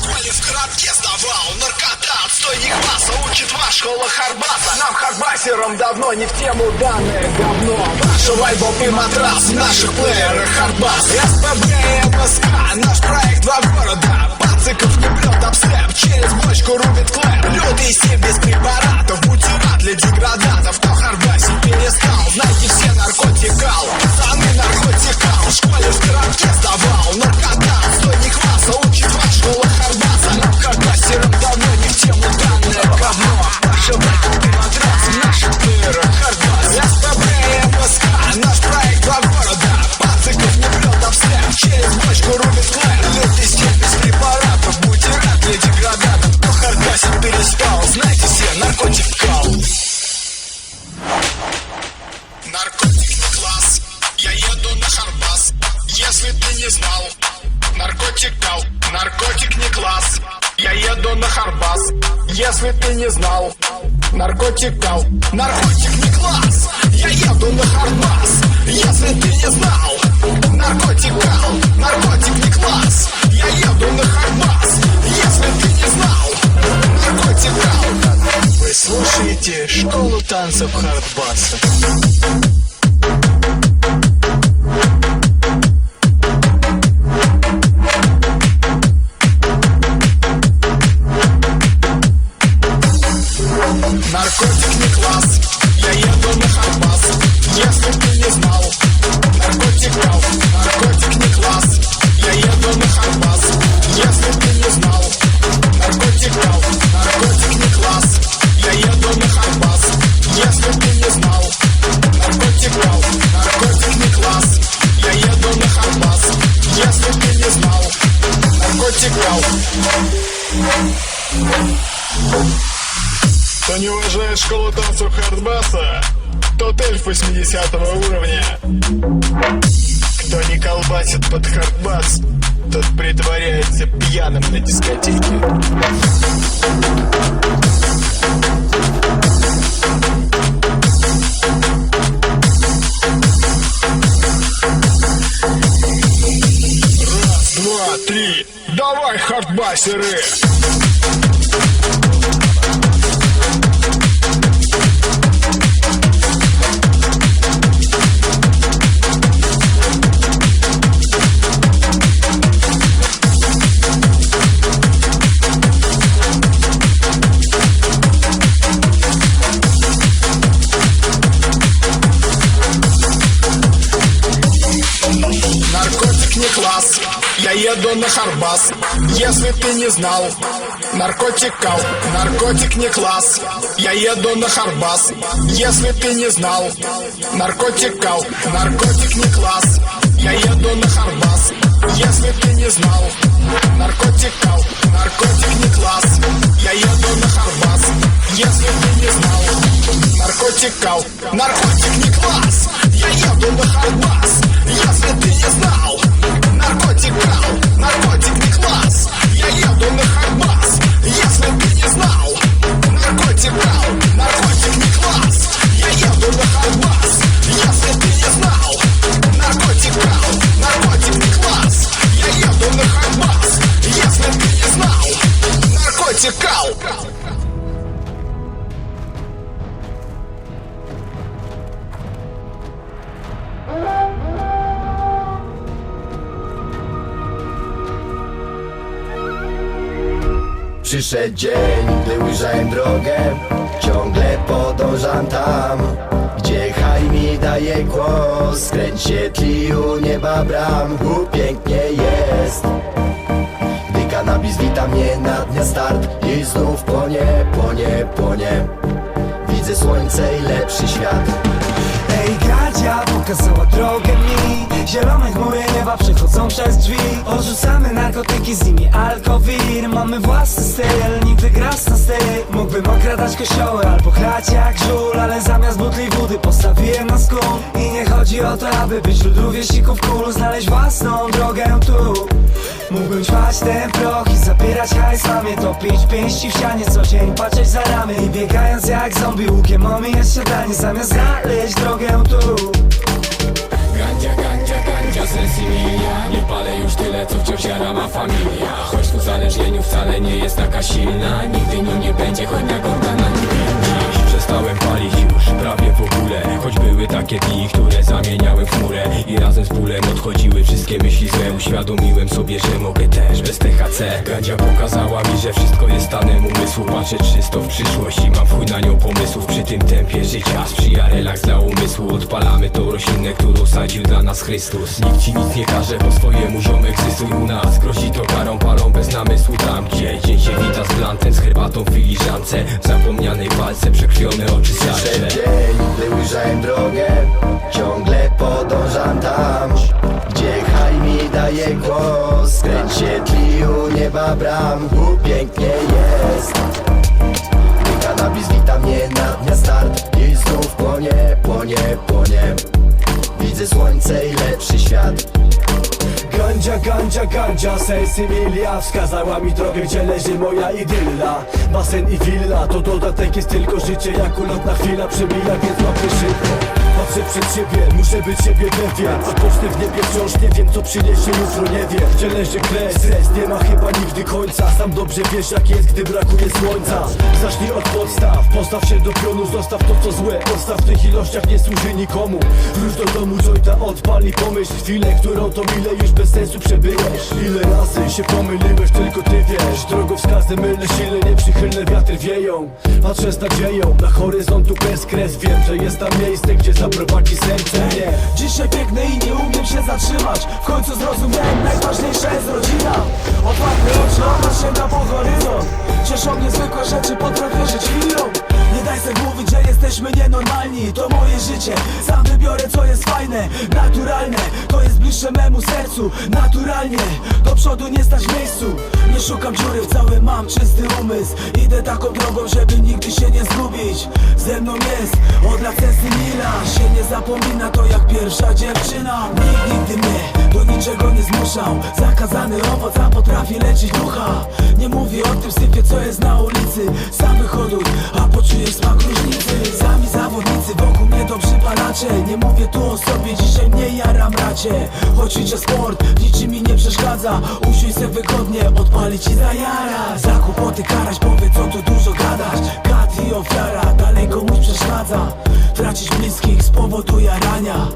школе в коробке сдавал Наркота, отстойник класса Учит вас школа Харбаса Нам Харбасерам давно не в тему данное говно. Ваша вайбоп и матрас в наших плеерах Харбас СПБ и МСК, наш проект два города. Пациков не брет обстеп, через бочку рубит клэп не знал, наркотик дал Наркотик не класс, я еду на Харбас Если ты не знал, наркотик дал Наркотик не класс, я еду на Харбас Если ты не знал, наркотик дал Наркотик не класс, я еду на Харбас Если ты не знал, наркотик дал. Вы слушаете школу танцев Хардбаса хардбаса, тот эльф 80 уровня. Кто не колбасит под хардбас, тот притворяется пьяным на дискотеке. Раз, два, три, давай, хардбасеры! На Харбас Если ты не знал, наркотик кал Наркотик не класс, я еду на Харбас Если ты не знал, наркотик кал Наркотик не класс, я еду на Харбас Если ты не знал, наркотик кал Наркотик не класс, я еду на Харбас Если ты не знал, наркотик кал Наркотик не класс, я еду на Харбас Przyszedł dzień, gdy ujrzałem drogę Ciągle podążam tam Gdzie haj mi daje głos. Skręć się tli u nieba bram pięknie jest. Gdy kanabis wita mnie na dnia start I znów płonie, płonie, płonie. Widzę słońce i lepszy świat. Ej, Gadzia pokazała drogę mi Zielone chmury nieba przechodzą przez drzwi. Odrzucamy narkotyki, z nimi alkowir. Mamy własny styl, nigdy gras na styl. Mógłbym okradać kościoły albo chlać jak żul Ale zamiast butli wody postawiłem na skun I nie chodzi o to, aby być wśród rówieśników cool Znaleźć własną drogę tu. Mógłbym ćpać ten proch i zabierać hajs Mamie topić pięści w ścianie co dzień Patrzeć za ramy. I biegając jak zombie Łukiem omijać siadanie zamiast znaleźć drogę tu gandzia gandzia, sensimilia Nie palę już tyle, co wciąż jara ma familia. Choć w uzależnieniu wcale nie jest taka silna. Nigdy nią nie będzie, choć na gorda na przestałem palić już prawie w ogóle. Choć były takie dni, które zamieniałem w chmurę I razem z bólem odchodziły wszystkie myśli złe. Uświadomiłem sobie, że mogę też bez THC Gandzia pokazała mi, że wszystko jest stanem umysłu. Patrzę czysto w przyszłość i mam chuj na nią pomysłów Przy tym tempie życia sprzyja relaks dla umysłu. Odpalamy tą roślinę, którą sadził dla nas Chrystus. Nikt ci nic nie każe, po swojemu ziomek zysuj u nas. Grozi to karą, palą bez namysłu tam gdzie Dzień się wita z blantem, z herbatą w filiżance zapomnianej walce przekrwione oczy dzień, gdy ujrzałem drogę Ciągle podążam tam. Gdzie haj mi daje głos Skręć się tliu nieba bram. Tu pięknie jest. Gdy kanabis wita mnie na dnia start I znów płonie, płonie, płonie. Widzę słońce i świat Gandzia, gandzia, gandzia, sensymilia Wskazała mi drogę, gdzie leży moja idylla. Basen i willa, to dodatek jest tylko życie Jak ulotna chwila przemija, więc łapy szybko Patrzę przed siebie, muszę być siebie pewien poczty w niebie wciąż nie wiem, co przyniesie jutro, nie wiem. Gdzie leży kres, stres nie ma chyba nigdy końca. Sam dobrze wiesz jak jest, gdy brakuje słońca. Zacznij od podstaw, postaw się do pionu Zostaw to co złe, podstaw w tych ilościach nie służy nikomu. Wróć do domu, jointa odpal i pomyśl. Chwilę, którą to mile już bez sensu przebyłeś. Ile razy się pomyliłeś, tylko ty wiesz. Drogowskazy mylne, sile nieprzychylne wiatry wieją. Patrzę z nadzieją na horyzontu bez kres. Wiem, że jest tam miejsce, gdzie serce Dzisiaj biegnę i nie umiem się zatrzymać. W końcu zrozumiałem, najważniejsza jest rodzina. Otwarte oczy, ona sięga po horyzont. Cieszą mnie zwykłe rzeczy, potrafię żyć chwilą. Nie daj se mówić, że jesteśmy nienormalni. To bliższe memu sercu Naturalnie, do przodu nie stać miejscu. Nie szukam dziury w całym, mam czysty umysł. Idę taką drogą, żeby nigdy się nie zgubić. Ze mną jest od lat sensy mila Się nie zapomina to jak pierwsza dziewczyna. Nikt nigdy niczego nie zmuszał. Zakazany owoc, a potrafi leczyć ducha. Nie mówię o tym syfie, co jest na ulicy. Sam wychoduj, a poczujesz smak różnicy? Sami zawodnicy, wokół mnie to przypalacze. Nie mówię tu o sobie, dzisiaj mnie jaram racie Choć idzie sport, niczym mi nie przeszkadza. Usiądź se wygodnie, odpalić i zajara Za kłopoty karać, powiedz co tu dużo gadać Kat i ofiara, dalej komuś przeszkadza. Tracić bliskich z powodu jarania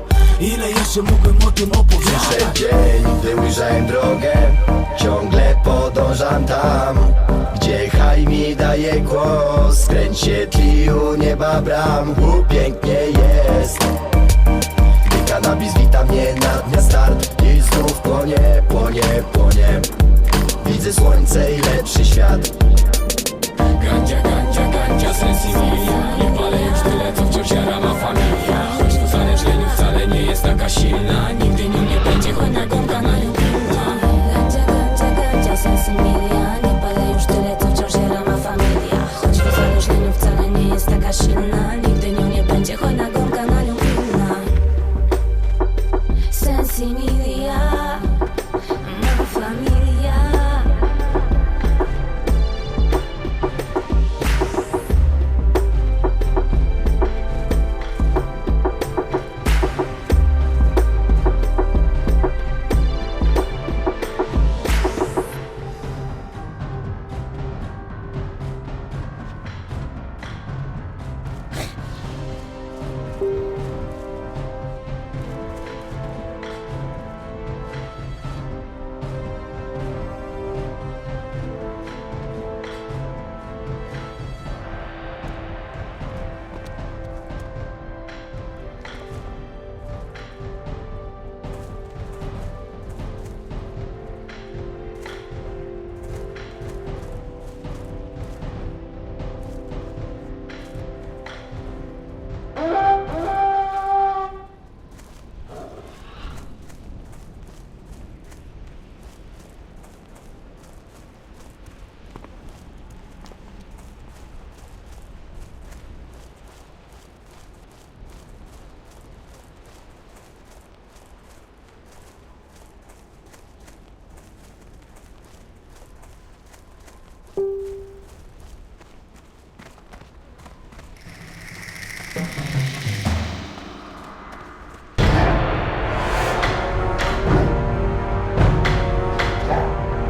Ile jeszcze mógłbym o tym opowiadać? dzień, gdy ujrzałem drogę Ciągle podążam tam Gdzie haj mi daje głos. Skręć się tliu nieba bram pięknie jest. Gdy kanabis wita mnie na dnia start I znów płonie, płonie, płonie. Widzę słońce i lepszy świat. Gandzia, gandzia, gandzia, sensimilia Nie palę już tyle, co wciąż jara ma familia me. the